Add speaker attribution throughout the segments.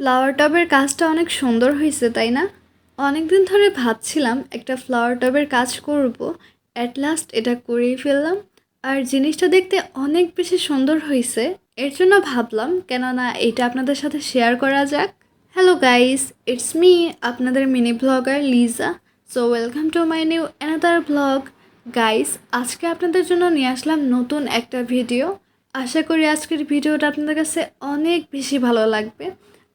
Speaker 1: Flower টবের কাজটা অনেক সুন্দর হয়েছে, তাই না? অনেক দিন ধরে ভাবছিলাম একটা ফ্লাওয়ার টবের কাজ করব অ্যাট লাস্ট এটা করেই ফেললাম। আর জিনিসটা দেখতে অনেক বেশি সুন্দর হয়েছে, এর জন্য ভাবলাম কেননা এটা আপনাদের সাথে শেয়ার করা যাক। হ্যালো গাইস ইটস মি আপনাদের mini vlogger Liza so welcome to my new another vlog guys আজকে আপনাদের জন্য নিয়ে আসলাম নতুন একটা ভিডিও আশা করি আজকের ভিডিওটা আপনাদের কাছে অনেক বেশি ভালো লাগবে।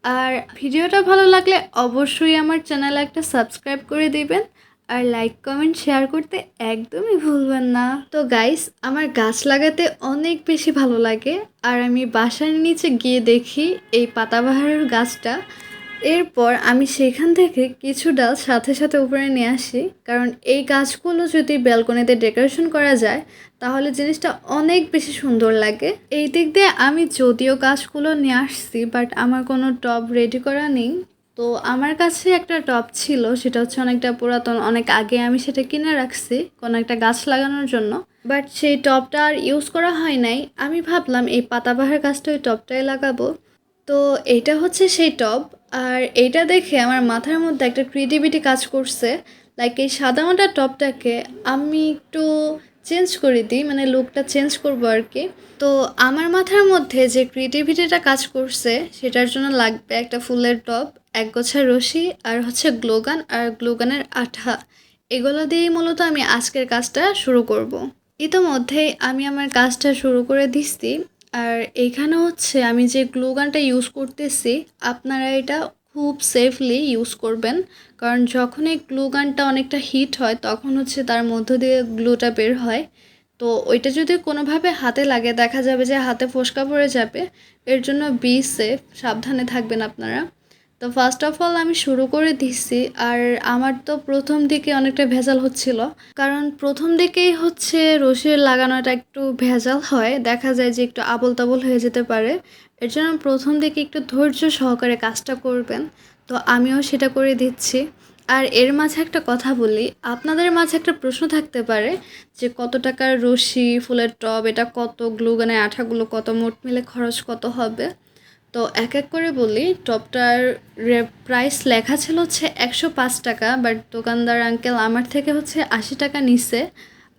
Speaker 1: আর ভিডিওটা ভালো লাগলে অবশ্যই আমার চ্যানেল একটা সাবস্ক্রাইব করে দিবেন। আর লাইক, কমেন্ট, শেয়ার করতে একদমই ভুলবেন না। তো গাইস, আমার গাছ লাগাতে অনেক বেশি ভালো লাগে। আর আমি বাসার নিচে গিয়ে দেখি এই পাতাবাহারের গাছটা। এরপর আমি সেখান থেকে কিছু ডাল সাথে সাথে উপরে নিয়ে আসি, কারণ এই গাছগুলো যদি ব্যালকনিতে ডেকোরেশন করা যায়, তাহলে জিনিসটা অনেক বেশি সুন্দর লাগে। এই দিক দিয়ে আমি যদিও গাছগুলো নিয়ে আসছি বাট আমার কোনো টব রেডি করা নেই। তো আমার কাছে একটা টব ছিল, সেটা হচ্ছে অনেকটা পুরাতন, অনেক আগে আমি সেটা কিনে রাখছি, কোনো একটা গাছ লাগানোর জন্য। বাট সেই টবটা আর ইউজ করা হয় নাই। আমি ভাবলাম, এই পাতাবাহার গাছটা ওই টবটাই লাগাবো। তো এটা হচ্ছে সেই টব। আর এইটা দেখে আমার মাথার মধ্যে একটা ক্রিয়েটিভিটি কাজ করছে। লাইক এই সাদামাটা টপটাকে আমি একটু চেঞ্জ করে দিই মানে লুকটা চেঞ্জ করব আর কি। তো আমার মাথার মধ্যে যে ক্রিয়েটিভিটিটা কাজ করছে, সেটার জন্য লাগবে একটা ফুলের টব এক গোছা রশি আর হচ্ছে গ্লোগান আর গ্লোগানের আঠা। এগুলো দিয়েই মূলত আমি আজকের কাজটা শুরু করব। ইতোমধ্যেই আমি আমার কাজটা শুরু করে দিচ্ছি। আর এখানে হচ্ছে আমি যে গ্লুগানটা ইউজ করতেছি, আপনারা এটা খুব সেফলি ইউজ করবেন। কারণ যখন এই গ্লুগানটা অনেকটা হিট হয়, তখন হচ্ছে তার মধ্য দিয়ে গ্লুটা বের হয়। তো ওইটা যদি কোনোভাবে হাতে লাগে, দেখা যাবে যে হাতে ফোসকা পড়ে যাবে, এর জন্য বি সেফ সাবধানে থাকবেন আপনারা। তো ফার্স্ট অফ অল আমি শুরু করে দিচ্ছি আর আমার তো প্রথম দিকে অনেকটা ভেজাল হচ্ছিল। কারণ প্রথম দিকেই হচ্ছে রশির লাগানোটা একটু ভেজাল হয়, দেখা যায় যে একটু আবল তাবল হয়ে যেতে পারে। এর জন্য প্রথম দিকে একটু ধৈর্য সহকারে কাজটা করবেন। তো আমিও সেটা করে দিচ্ছি। আর এর মাঝে একটা কথা বলি, আপনাদের মাঝে একটা প্রশ্ন থাকতে পারে যে কত টাকার রশি ফুলের টব, এটা কত গ্লুগানে আঠাগুলো কত, মোট মিলে খরচ কত হবে? তো এক এক করে বলি, টপটার প্রাইস লেখা ছিল হচ্ছে একশো পাঁচ টাকা বাট দোকানদার আঙ্কেল আমার থেকে হচ্ছে আশি টাকা নিছে।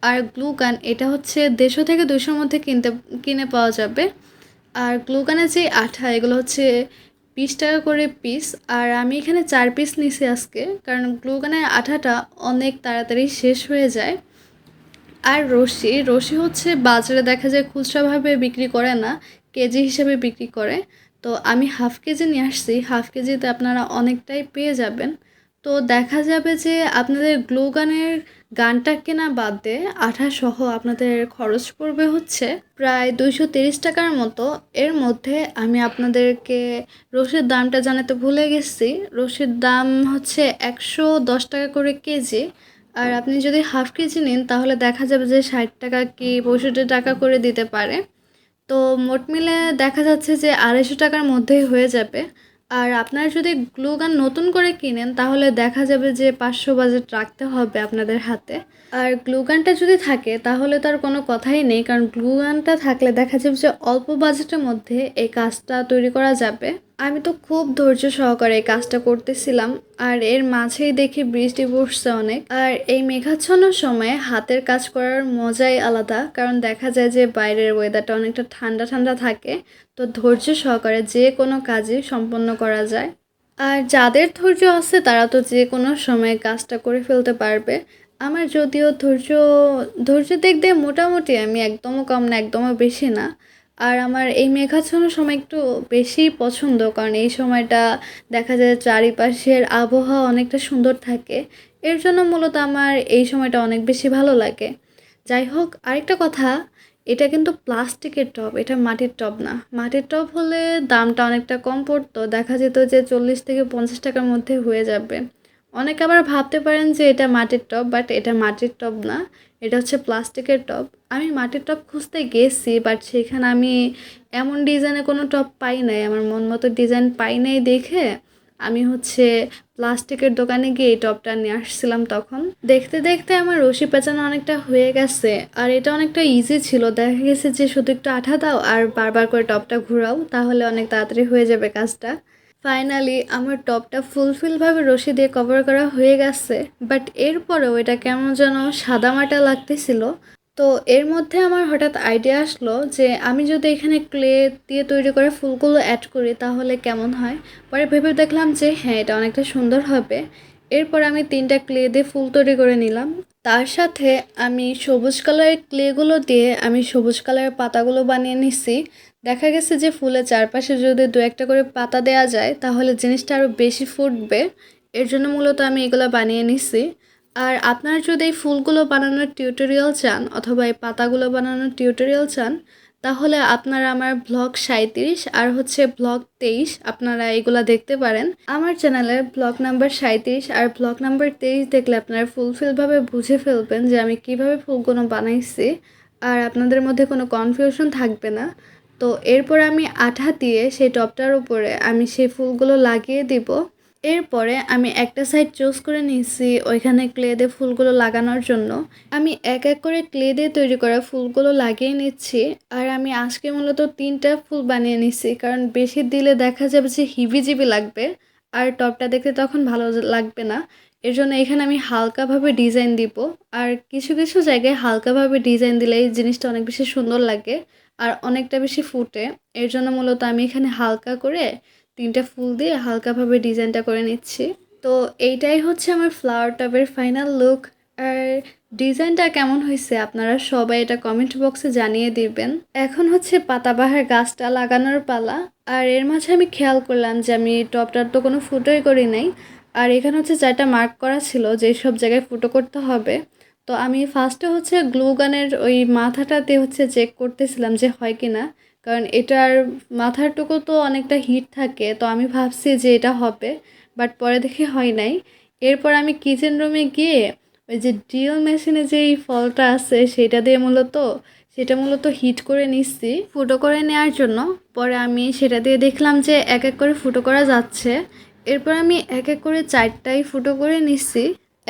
Speaker 1: আর গ্লু গান এটা হচ্ছে দেড়শো থেকে দুশোর মধ্যে কিনতে, কিনে পাওয়া যাবে। আর গ্লু গানের যে আঠা, এগুলো হচ্ছে বিশ টাকা করে পিস আর আমি এখানে চার পিস নিছি আজকে, কারণ গ্লু গানের আঠাটা অনেক তাড়াতাড়ি শেষ হয়ে যায়। আর রশি রশি হচ্ছে বাজারে দেখা যায় খুচরাভাবে বিক্রি করে না, কেজি হিসেবে বিক্রি করে। তো আমি হাফ কেজি নিয়ে আসছি হাফ কেজিতে আপনারা অনেকটাই পেয়ে যাবেন। তো দেখা যাবে যে আপনাদের গ্লো গানের গানটা কেনা বাদ দিয়ে আঠাসহ আপনাদের খরচ পড়বে হচ্ছে প্রায় দুইশো তিরিশ টাকার মতো। এর মধ্যে আমি আপনাদেরকে রসির দামটা জানাতে ভুলে গেছি। রসির দাম হচ্ছে একশো দশ টাকা করে কেজি আর আপনি যদি হাফ কেজি নিন তাহলে দেখা যাবে যে ষাট টাকা কি পঁয়ষট্টি টাকা করে দিতে পারে। তো মোট মিলে দেখা যাচ্ছে যে আড়াইশো টাকার মধ্যেই হয়ে যাবে। আর আপনারা যদি গ্লু গান নতুন করে কিনেন, তাহলে দেখা যাবে যে পাঁচশো বাজেট রাখতে হবে আপনাদের হাতে। আর গ্লু গানটা যদি থাকে, তাহলে তার কোনো কথাই নেই, কারণ গ্লু গানটা থাকলে দেখা যাবে যে অল্প বাজেটের মধ্যে এই কাজটা তৈরি করা যাবে। আমি তো খুব ধৈর্য সহকারে এই কাজটা করতেছিলাম, আর এর মাঝেই দেখি বৃষ্টি পড়ছে অনেক। আর এই মেঘাচ্ছন্ন সময় হাতের কাজ করার মজাই আলাদা, কারণ দেখা যায় যে বাইরের ওয়েদারটা অনেকটা ঠান্ডা ঠান্ডা থাকে, তো ধৈর্য সহকারে যে কোনো কাজই সম্পন্ন করা যায়। আর যাদের ধৈর্য আছে তারা তো যে কোনো সময় কাজটা করে ফেলতে পারবে। আমার যদিও ধৈর্য ধৈর্য দিয়ে মোটামুটি আমি একদমও কম না, একদমও বেশি না। আর আমার এই মেঘাচ্ছন্ন সময় একটু বেশি পছন্দ, কারণ এই সময়টা দেখা যায় চারিপাশের আবহাওয়া অনেকটা সুন্দর থাকে। এর জন্য মূলত আমার এই সময়টা অনেক বেশি ভালো লাগে। যাই হোক, আরেকটা কথা, এটা কিন্তু প্লাস্টিকের টব, এটা মাটির টব না। মাটির টব হলে দামটা অনেকটা কম পড়তো, দেখা যেত যে চল্লিশ থেকে পঞ্চাশ টাকার মধ্যে হয়ে যাবে। অনেকে আবার ভাবতে পারেন যে এটা মাটির টব, বাট এটা মাটির টব না। এটা হচ্ছে প্লাস্টিকের টব। আমি মাটির টব খুঁজতে গেছি বাট সেখানে আমি এমন ডিজাইনের কোনো টব পাই নাই। আমার মন মতো ডিজাইন পাই নাই দেখে আমি হচ্ছে প্লাস্টিকের দোকানে গিয়ে এই টপটা নিয়ে আসছিলাম তখন। দেখতে দেখতে আমার রশি পেঁচানো অনেকটা হয়ে গেছে, আর এটা অনেকটা ইজি ছিল। দেখা গেছে যে শুধু একটু আঠা দাও আর বারবার করে টপটা ঘোরাও, তাহলে অনেক তাড়াতাড়ি হয়ে যাবে কাজটা। ফাইনালি আমার টপটা ফুলফিলভাবে রশি দিয়ে কভার করা হয়ে গেছে বাট এরপরেও এটা কেমন যেন সাদামাটা লাগতেছিল। তো এর মধ্যে আমার হঠাৎ আইডিয়া আসলো যে আমি যদি এখানে ক্লে দিয়ে তৈরি করা ফুলগুলো অ্যাড করি, তাহলে কেমন হয়? পরে ভেবে দেখলাম যে হ্যাঁ এটা অনেকটা সুন্দর হবে। এরপর আমি তিনটা ক্লে দিয়ে ফুল তৈরি করে নিলাম। তার সাথে আমি সবুজ কালারের ক্লেগুলো দিয়ে আমি সবুজ কালারের পাতাগুলো বানিয়ে নিছি। দেখা গেছে যে ফুলের চারপাশে যদি দু একটা করে পাতা দেওয়া যায়, তাহলে জিনিসটা আরও বেশি ফুটবে। এর জন্য মূলত আমি এগুলো বানিয়ে নিছি। আর আপনারা যদি এই ফুলগুলো বানানোর টিউটোরিয়াল চান, অথবা এই পাতাগুলো বানানোর টিউটোরিয়াল চান, তাহলে আপনারা আমার ব্লগ সাঁত্রিশ আর হচ্ছে ব্লগ তেইশ আপনারা এগুলা দেখতে পারেন। আমার চ্যানেলের ব্লগ নাম্বার সাঁত্রিশ আর ব্লগ নাম্বার তেইশ দেখলে আপনারা ফুলফিলভাবে বুঝে ফেলবেন যে আমি কীভাবে ফুলগুলো বানাইছি। আর আপনাদের মধ্যে কোনো কনফিউশন থাকবে না। তো এরপর আমি আঠা দিয়ে সেই টপটার উপরে আমি সেই ফুলগুলো লাগিয়ে দিব। এরপরে আমি একটা সাইড চুজ করে নিয়েছি ওইখানে ক্লে দিয়ে ফুলগুলো লাগানোর জন্য। আমি এক এক করে ক্লে দিয়ে তৈরি করা ফুলগুলো লাগিয়ে নিচ্ছি আর আমি আজকে মূলত তিনটা ফুল বানিয়ে নিচ্ছি কারণ বেশি দিলে দেখা যাবে যে হিবিজিবি লাগবে আর টপটা দেখতে তখন ভালো লাগবে না। এর জন্য এখানে আমি হালকাভাবে ডিজাইন দিব। আর কিছু কিছু জায়গায় হালকাভাবে ডিজাইন দিলে এই জিনিসটা অনেক বেশি সুন্দর লাগে। আর অনেকটা বেশি ফুটে। এর জন্য মূলত আমি এখানে হালকা করে তিনটা ফুল দিয়ে হালকাভাবে ডিজাইনটা করে নিচ্ছি। তো এইটাই হচ্ছে আমার ফ্লাওয়ার টবের ফাইনাল লুক আর ডিজাইনটা কেমন হয়েছে আপনারা সবাই এটা কমেন্ট বক্সে জানিয়ে দিবেন। এখন হচ্ছে পাতাবাহার গাছটা লাগানোর পালা। আর এর মাঝে আমি খেয়াল করলাম যে আমি টপটার তো কোনো ফুটোই করি নাই। আর এখানে হচ্ছে চারটা মার্ক করা ছিল যে সব জায়গায় ফুটো করতে হবে। তো আমি ফার্স্টে হচ্ছে গ্লু গানের ওই মাথাটাতে হচ্ছে চেক করতেছিলাম যে হয় কি না কারণ এটার মাথারটুকু তো অনেকটা হিট থাকে, তো আমি ভাবছি যে এটা হবে বাট পরে দেখে হয় নাই। এরপর আমি কিচেন রুমে গিয়ে ওই যে ড্রিল মেশিনে যে এই ফলটা আছে সেটা দিয়ে মূলত, সেটা মূলত হিট করে নিচ্ছি। ফুটো করে নেওয়ার জন্য পরে আমি সেটা দিয়ে দেখলাম যে এক এক করে ফুটো করা যাচ্ছে। এরপর আমি এক এক করে চারটাই ফুটো করে নিচ্ছি।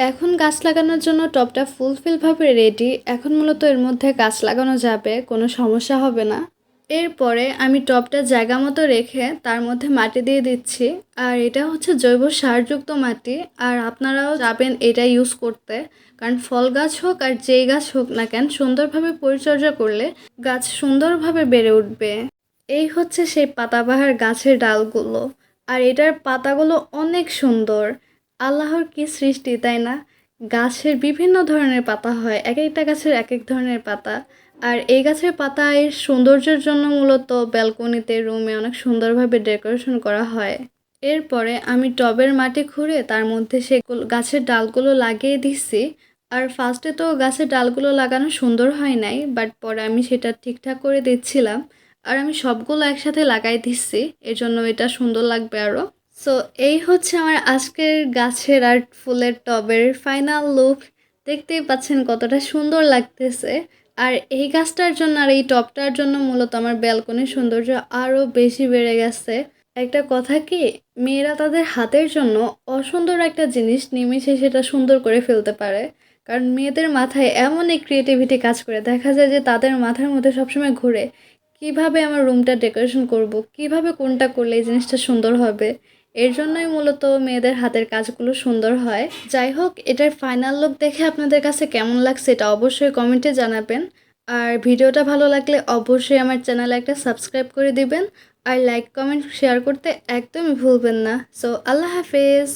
Speaker 1: এখন গাছ লাগানোর জন্য টপটা ফুলফিলভাবে রেডি এখন মূলত এর মধ্যে গাছ লাগানো যাবে, কোনো সমস্যা হবে না। এরপরে আমি টপটা জায়গা মতো রেখে তার মধ্যে মাটি দিয়ে দিচ্ছি, আর এটা হচ্ছে জৈব সারযুক্ত মাটি, আর আপনারাও যাবেন এটা ইউজ করতে। কারণ ফল গাছ হোক আর যেই গাছ হোক না কেন, সুন্দরভাবে পরিচর্যা করলে গাছ সুন্দরভাবে বেড়ে উঠবে। এই হচ্ছে সেই পাতাবাহার গাছের ডালগুলো, আর এটার পাতাগুলো অনেক সুন্দর। আল্লাহর কি সৃষ্টি, তাই না? গাছের বিভিন্ন ধরনের পাতা হয়, এক একটা গাছের এক এক ধরনের পাতা। আর এই গাছের পাতায় সৌন্দর্যের জন্য মূলত ব্যালকনিতে, রুমে অনেক সুন্দরভাবে ডেকোরেশন করা হয়। এরপরে আমি টবের মাটি খুঁড়ে তার মধ্যে সে গাছের ডালগুলো লাগিয়ে দিচ্ছি আর ফার্স্টে তো গাছের ডালগুলো লাগানো সুন্দর হয় নাই বাট পরে আমি সেটা ঠিকঠাক করে দিচ্ছিলাম। আর আমি সবগুলো একসাথে লাগাই দিচ্ছি এর জন্য এটা সুন্দর লাগবে আরও সো এই হচ্ছে আমার আজকের গাছের আর ফুলের টবের ফাইনাল লুক দেখতেই পাচ্ছেন কতটা সুন্দর লাগতেছে। আর এই গাছটার জন্য আর এই টপটার জন্য মূলত আমার ব্যালকনির সৌন্দর্য আরও বেশি বেড়ে গেছে। একটা কথা কি, মেয়েরা তাদের হাতের জন্য অসুন্দর একটা জিনিস নিমিশে সেটা সুন্দর করে ফেলতে পারে। কারণ মেয়েদের মাথায় এমন এই ক্রিয়েটিভিটি কাজ করে। দেখা যায় যে তাদের মাথার মধ্যে সবসময় ঘুরে, কীভাবে আমার রুমটা ডেকোরেশন করব, কীভাবে কোনটা করলে এই জিনিসটা সুন্দর হবে। এর জন্যই মূলত মেয়েদের হাতের কাজগুলো সুন্দর হয়। যাই হোক, এটার ফাইনাল লুক দেখে আপনাদের কাছে কেমন লাগছে এটা অবশ্যই কমেন্টে জানাবেন। আর ভিডিওটা ভালো লাগলে অবশ্যই আমার চ্যানেলে একটা সাবস্ক্রাইব করে দিবেন। আর লাইক কমেন্ট শেয়ার করতে একদমই ভুলবেন না। সো আল্লাহ হাফেজ।